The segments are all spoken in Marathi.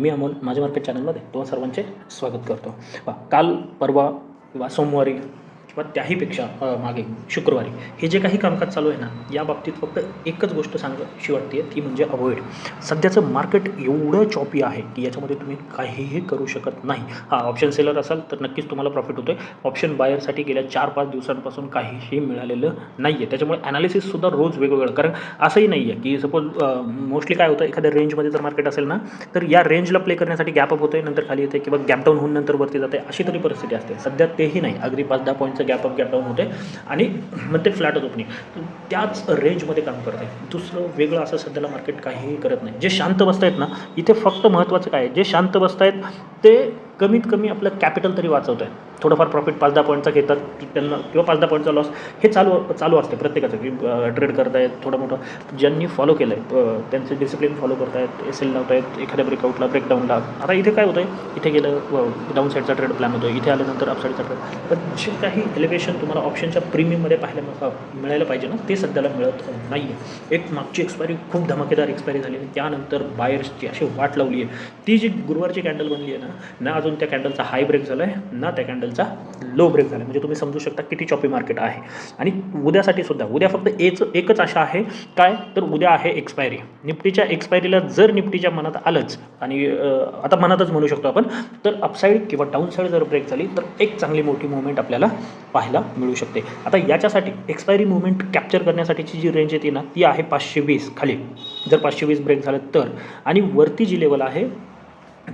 मी अमोल माझ्या मार्केट चॅनलमध्ये तुम्हा सर्वांचे स्वागत करतो. काल परवा किंवा सोमवारी किंवा त्याहीपेक्षा मागे शुक्रवारी हे जे काही कामकाज चालू आहे ना या बाबतीत फक्त एकच गोष्ट सांगशी वाटते ती म्हणजे अवॉइड. सध्याचं मार्केट एवढं चॉपी आहे की याच्यामध्ये तुम्ही काहीही करू शकत नाही. हा ऑप्शन सेलर असाल तर नक्कीच तुम्हाला प्रॉफिट होतो आहे ऑप्शन बायरसाठी गेल्या चार पाच दिवसांपासून काहीही मिळालेलं नाही आहे त्याच्यामुळे ॲनालिसिससुद्धा रोज वेगवेगळं कारण असंही नाही आहे की सपोज मोस्टली काय होतं एखाद्या रेंजमध्ये जर मार्केट असेल ना तर या रेंजला प्ले करण्यासाठी गॅप अप आहे नंतर खाली येते किंवा गॅपडाऊन होऊन नंतर वरती जाते अशी तरी परिस्थिती असते. सध्या तेही नाही. अगदी पाच दहा point gap up gap down होते. आणि मग ते फ्लॅटच ओपनिंग त्याच रेंजमध्ये काम करत आहे दुसरं वेगळं असं सध्याला मार्केट काहीही करत नाही. जे शांत बसतायत ना इथे फक्त महत्त्वाचं काय आहे? जे शांत बसतायत ते कमीत कमी आपलं कॅपिटल तरी वाचवत आहेत थोडंफार प्रॉफिट पाच दहा पॉईंटचा घेतात त्यांना किंवा पाच दहा पॉईंटचा लॉस हे चालू चालू असते प्रत्येकाचं की ट्रेड करतायत थोडं मोठं. ज्यांनी फॉलो केलं आहे त्यांचे डिसिप्लिन फॉलो करतायत एस एल लावतायत एखाद्या ब्रेकआउटला ब्रेकडाऊनला आता इथे काय होतं आहे इथे गेलं डाऊन साईडचा ट्रेड प्लॅन होतो इथे आल्यानंतर अपसाईडचा ट्रेड पण जे काही एलिव्हेशन तुम्हाला ऑप्शनच्या प्रीमियममध्ये पाहायला मिळायला पाहिजे ना ते सध्याला मिळत नाही आहे एक मागची एक्सपायरी खूप धमाकेदार एक्सपायरी झाली आणि त्यानंतर बायर्सची अशी वाट लावली आहे ती जी गुरुवारची कॅन्डल बनली आहे ना ना अजून त्या कॅन्डलचा हाय ब्रेक झाला आहे ना त्या कॅन्डलचा लो ब्रेक झाला. आहे म्हणजे तुम्ही समजू शकता किती चॉपी मार्केट आहे. आणि उद्यासाठी सुद्धा उद्या फक्त एच एकच आशा आहे. काय? तर उद्या आहे एक्सपायरी निफ्टीच्या एक्सपायरीला जर निफ्टीच्या मनात आलंच आणि आता मनातच म्हणू शकतो आपण तर अपसाईड किंवा डाऊनसाईड जर ब्रेक झाली तर एक चांगली मोठी मुवमेंट आपल्याला पाहायला मिळू शकते. आता याच्यासाठी एक्सपायरी मुवमेंट कॅप्चर करण्यासाठीची जी रेंज येते ना ती आहे पाचशे वीस खाली. जर पाचशे वीस ब्रेक झालं तर. आणि वरती जी लेवल आहे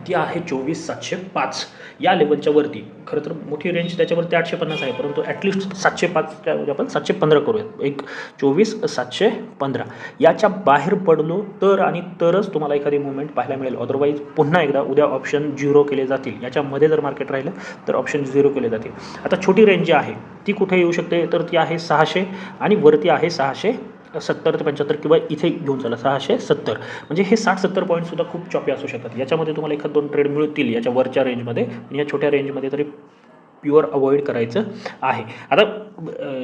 ती आहे चोवीस सातशे पाच. या लेवलच्या वरती. खरं तर मोठी रेंज त्याच्यावरती आठशे पन्नास आहे. परंतु ॲटलिस्ट सातशे पाचच्या आपण सातशे पंधरा करूयात. एक चोवीस सातशे पंधरा. याच्या बाहेर पडलो तर आणि तरच तुम्हाला एखादी मुवमेंट पाहायला मिळेल. अदरवाईज पुन्हा एकदा उद्या ऑप्शन झिरो केले जातील. याच्यामध्ये जर मार्केट राहिलं तर ऑप्शन झिरो केले जातील. आता छोटी रेंज जी आहे ती कुठे येऊ शकते? तर ती आहे सहाशे आणि वरती आहे सहाशे सत्तर ते पंच्याहत्तर किंवा इथे घेऊन चला सहाशे सत्तर. म्हणजे हे साठ सत्तर पॉईंटसुद्धा खूप चॉपी असू शकतात. याच्यामध्ये तुम्हाला एखाद दोन ट्रेड मिळतील याच्या वरच्या रेंजमध्ये आणि या छोट्या रेंजमध्ये तरी प्युअर अवॉइड करायचं आहे. आता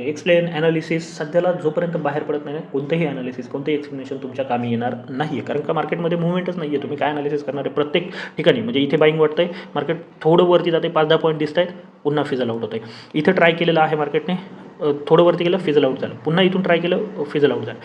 एक्सप्लेन ॲनालिसिस सध्याला जोपर्यंत बाहेर पडत नाही कोणतंही ॲनालिसिस कोणतंही एक्सप्लेनेशन तुमच्या कामी येणार नाही आहे कारण का मार्केटमध्ये मुवमेंटच नाही आहे तुम्ही काय ॲनालिसिस करणार आहे? प्रत्येक ठिकाणी म्हणजे इथे बाईंग वाटतंय मार्केट थोडं वरती जाते पाच दहा पॉईंट दिसत आहेत पुन्हा फिजल आउट होतं आहे इथं ट्राय केलेलं आहे मार्केटने थोडं वरती गेलं फिजल आउट झालं. पुन्हा इथून ट्राय केलं फिजल आउट झालं.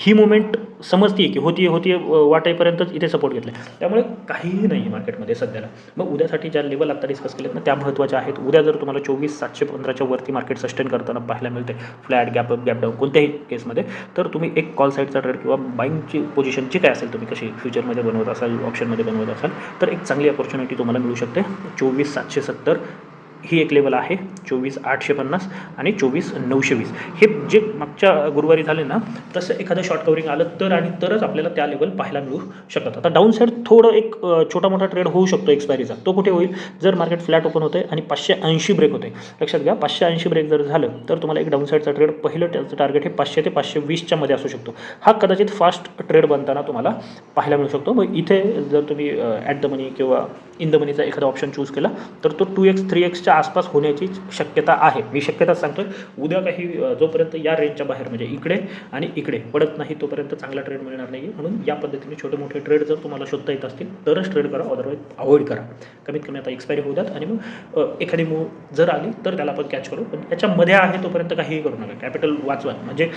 ही मुवमेंट समजते की होती होती वाटेपर्यंतच इथे सपोर्ट घेतला त्यामुळे काहीही नाही आहे मार्केटमध्ये सध्याला. मग उद्यासाठी ज्या लेवल आता डिस्कस केलेत ना त्या महत्त्वाच्या आहेत. उद्या जर तुम्हाला चोवीस सातशे पंधराच्या वरती मार्केट सस्टेन करताना पाहायला मिळते flat gap up gap down कोणत्याही केसमध्ये तर तुम्ही एक कॉल साईडचा ट्रेड किंवा बाईंगची पोझिशन जी काय असेल तुम्ही कशी फ्युचरमध्ये बनवत असाल ऑप्शनमध्ये बनवत असाल तर एक चांगली अपॉर्च्युनिटी तुम्हाला मिळू शकते. चोवीस सातशे सत्तर ही एक लेवल आहे चोवीस आठशे पन्नास आणि चोवीस नऊशे वीस. हे जे मागच्या गुरुवारी झाले ना तसं एखादं शॉर्ट कवरिंग आलं तर आणि तरच आपल्याला त्या लेवल पाहायला मिळू शकतात. आता डाऊन साईड थोडं एक छोटा मोठा ट्रेड होऊ शकतो एक्सपायरीचा तो कुठे होईल? जर मार्केट फ्लॅट ओपन होते आणि पाचशे ऐंशी ब्रेक होते लक्षात घ्या पाचशे ऐंशी ब्रेक जर झालं तर तुम्हाला एक डाऊन साईडचा ट्रेड पहिलं त्याचं टार्गेट हे पाचशे ते पाचशे वीसच्या मध्ये असू शकतो. हा कदाचित फास्ट ट्रेड बनताना तुम्हाला पाहायला मिळू शकतो. मग इथे जर तुम्ही ॲट द मनी किंवा इन द मनीचा एखादा ऑप्शन चूज केला तर तो टू एक्स थ्री एक्सच्या आसपास होण्याची शक्यता आहे. मी शक्यताच सांगतोय उद्या काही जोपर्यंत या रेंजच्या बाहेर म्हणजे इकडे आणि इकडे पडत नाही तोपर्यंत चांगला ट्रेड मिळणार नाही म्हणून या पद्धतीने छोटे मोठे ट्रेड जर तुम्हाला शोधता येत असतील तरच ट्रेड करा. अदरवाईज अवॉइड करा. कमीत कमी आता एक्सपायरी होऊ द्यात आणि मग एखादी मूव जर आली तर त्याला आपण कॅच करू. पण त्याच्यामध्ये आहे तोपर्यंत काहीही करू नका. कॅपिटल वाचवा. म्हणजे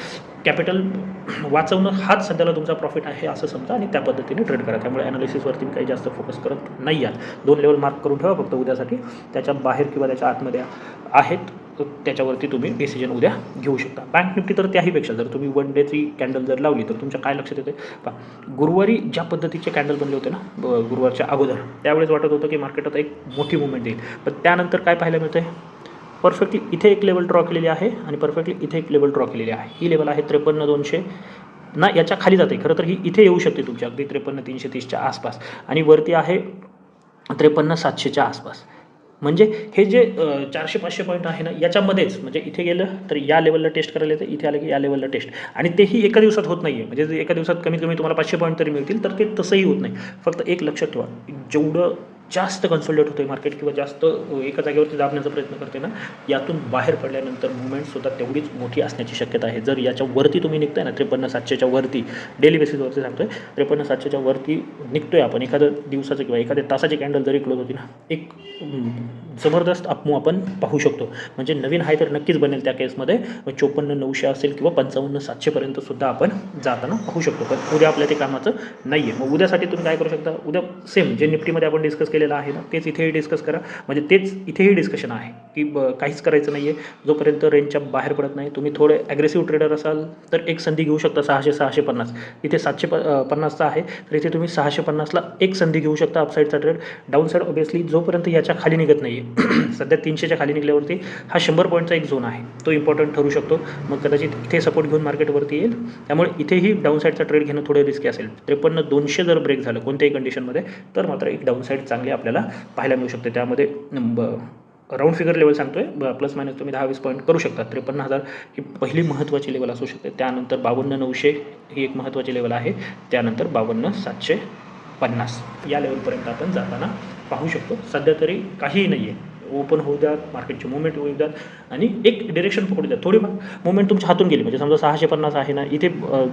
कॅपिटल वाचवणं हाच सध्याला तुमचा प्रॉफिट आहे असं समजा आणि त्या पद्धतीने ट्रेड करा. त्यामुळे ॲनालिसिसवरती मी काही जास्त फोकस करत नाही आहे. दोन लेवल मार्क करून ठेवा फक्त उद्यासाठी. त्याच्या बाहेर किंवा त्याच्या आतमध्ये आहेत त्याच्यावरती तुम्ही डिसिजन उद्या घेऊ शकता. बँक निफ्टी तर त्याहीपेक्षा जर तुम्ही वन डेची कॅन्डल जर लावली तर तुमच्या काय लक्षात येते पहा गुरुवारी ज्या पद्धतीचे कॅन्डल बनले होते ना ब- गुरुवारच्या अगोदर त्यावेळेस वाटत होतं की मार्केटात एक मोठी मुवमेंट येईल. पण त्यानंतर काय पाहायला मिळतं परफेक्टली इथे एक लेवल ड्रॉ केलेली आहे आणि परफेक्टली इथे एक लेवल ड्रॉ केलेली आहे. ही लेवल आहे त्रेपन्न दोनशे. ना याच्या खाली जाते. खरं तर ही इथे येऊ शकते तुमची. अगदी त्रेपन्न तीनशे तीसच्या आसपास. आणि वरती आहे त्रेपन्न सातशेच्या आसपास. म्हणजे हे जे चारशे पाचशे पॉईंट आहे ना याच्यामध्येच म्हणजे इथे गेलं तर या लेवलला टेस्ट करायला येतं इथे आलं की या लेवलला टेस्ट आणि तेही एका दिवसात होत नाही आहे म्हणजे जे एका दिवसात कमीत कमी तुम्हाला पाचशे पॉईंट तरी मिळतील तर ते तसंही होत नाही. फक्त एक लक्षात ठेवा. जेवढं जास्त कन्सोलिडेट होते मार्केट किंवा जास्त एका जागेवरती दाबण्याचा प्रयत्न करते ना यातून बाहेर पडल्यानंतर मुवमेंटसुद्धा तेवढीच मोठी असण्याची शक्यता आहे. जर याच्या वरती तुम्ही निघताय ना त्रेपन्न सातशेच्या वरती डेली बेसिसवरती सांगतोय त्रेपन्न सातशेच्या वरती निघतोय आपण एखादं दिवसाचं किंवा एखाद्या तासाची कॅन्डल जरी क्लोज होती ना एक जबरदस्त अपमू आपण पाहू शकतो. म्हणजे नवीन हाय तर नक्कीच बनेल त्या केसमध्ये चोपन्न नऊशे असेल किंवा पंचावन्न सातशेपर्यंत सुद्धा आपण जाताना पाहू शकतो. पण उद्या आपल्या ते कामाचं नाही आहे मग उद्यासाठी तुम्ही काय करू शकता? उद्या सेम जे निफ्टीमध्ये आपण डिस्कस केलं केलेलं आहे ना तेच इथेही डिस्कस करा. म्हणजे तेच इथेही डिस्कशन आहे की ब काहीच करायचं नाही आहे जोपर्यंत रेंजच्या बाहेर पडत नाही तुम्ही थोडे ॲग्रेसिव्ह ट्रेडर असाल तर एक संधी घेऊ शकता सहाशे सहाशे पन्नास. इथे सातशे प पन्नासचा आहे तर इथे तुम्ही सहाशे पन्नासला एक संधी घेऊ शकता अपसाईडचा ट्रेड डाऊन साईड ऑबियसली जोपर्यंत याच्या खाली निघत नाही आहे सध्या तीनशेच्या खाली निघल्यावरती हा शंभर पॉईंटचा एक झोन आहे. तो इम्पॉर्टंट ठरू शकतो. मग कदाचित इथे सपोर्ट घेऊन मार्केटवरती येईल. त्यामुळे इथेही डाऊन साईडचा ट्रेड घेणं थोडं रिस्की असेल. त्रेपन्न दोनशे जर ब्रेक झालं कोणत्याही कंडिशनमध्ये तर मात्र एक डाऊन साईड चांगली आपल्याला पाहायला मिळू शकते. त्यामध्ये राऊंड फिगर लेवल सांगतो आहे प्लस मायनस तुम्ही दहा वीस पॉईंट करू शकता. त्रेपन्न हजार ही पहिली महत्त्वाची लेवल असू शकते. त्यानंतर बावन्न नऊशे ही एक महत्त्वाची लेवल आहे. त्यानंतर बावन्न सातशे पन्नास. या लेवलपर्यंत आपण जाताना पाहू शकतो. सध्या तरी काहीही नाही आहे ओपन होऊ द्यात मार्केटची मुवमेंट होऊ द्यात आणि एक डिरेक्शन पकडू द्या थोडी मुवमेंट तुमच्या हातून गेली. म्हणजे समजा सहाशे पन्नास आहे ना इथे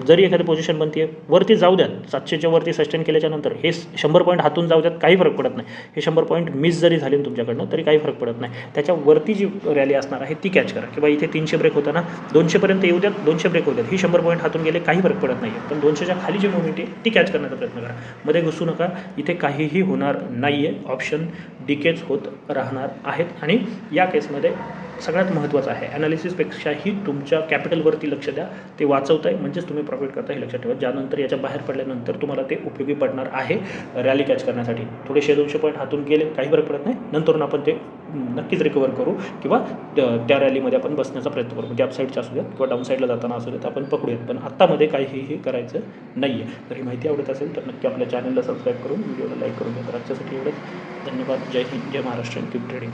जरी एखादी पोझिशन बनते वरती जाऊ द्यात. सातशेच्या वरती सस्टेन केल्याच्यानंतर हे शंभर पॉईंट हातून जाऊ द्यात काही फरक पडत नाही. हे शंभर पॉईंट मिस जरी झाले ना तुमच्याकडनं तरी काही फरक पडत नाही. त्याच्यावरती जी रॅली असणार आहे ती कॅच करा. किंवा इथे तीनशे ब्रेक होता ना दोनशेपर्यंत येऊ द्यात दोनशे ब्रेक होऊ द्यात. ही शंभर पॉईंट हातून गेले काही फरक पडत नाही पण दोनशेच्या खाली जी मुवमेंट आहे ती कॅच करण्याचा प्रयत्न करा. मध्ये घुसू नका. इथे काहीही होणार नाही आहे ऑप्शन डिकेज होत राहणार आहेत. आणि या केसमध्ये सगळ्यात महत्त्वाचं आहे. ॲनालिसिसपेक्षाही तुमच्या कॅपिटलवरती लक्ष द्या. ते वाचवताय म्हणजेच तुम्ही प्रॉफिट करता हे लक्षात ठेवा. ज्यानंतर याच्या बाहेर पडल्यानंतर तुम्हाला ते उपयोगी पडणार आहे. रॅली कॅच करण्यासाठी. थोडेशे दोनशे पॉईंट हातून गेले काही फरक पडत नाही. नंतरून आपण ते नक्कीच रिकवर करू किंवा त्या रॅलीमध्ये आपण बसण्याचा प्रयत्न करू. म्हणजे अपसाईडच्या असू द्यात किंवा डाऊन साईडला जाताना असू द्यात आपण पकडूयात. पण आत्तामध्ये काहीही करायचं नाही आहे तर ही माहिती आवडत असेल तर नक्की आपल्या चॅनलला सबस्क्राईब करून व्हिडिओला लाईक करून घ्या. तर आजच्यासाठी एवढंच. धन्यवाद. जय हिंद. जय महाराष्ट्र. Keep trading